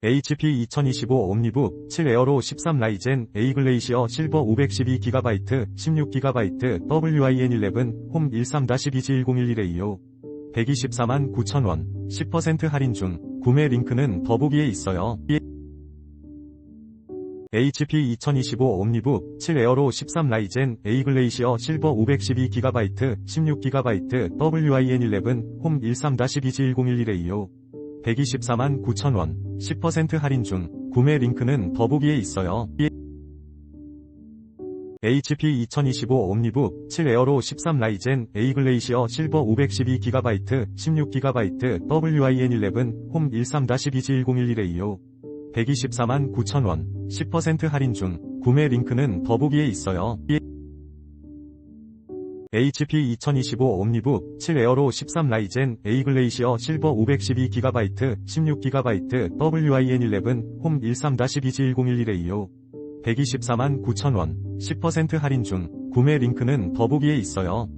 HP 2025 옴니북 7 에어로 13 라이젠 A 글레이시어 실버 512GB 16GB WIN11 홈 13-2G1011A요 124만 9천원 10% 할인 중 구매 링크는 더보기에 있어요. HP 2025 옴니북 7 에어로 13 라이젠 A 글레이시어 실버 512GB 16GB WIN11 홈 13-2G1011A요 124만 9천원 10% 할인 중 구매 링크는 더보기에 있어요. HP 2025 옴니북 7 에어로 13 라이젠 A 글레이시어 실버 512GB 16GB WIN11 홈 13-2G1011A요 124만 9천원 10% 할인 중 구매 링크는 더보기에 있어요. HP 2025 옴니북 7 에어로 13 라이젠 A 글레이시어 실버 512GB 16GB WIN11 홈 13-2G1011A요 124만 9천원 10% 할인 중 구매 링크는 더보기에 있어요.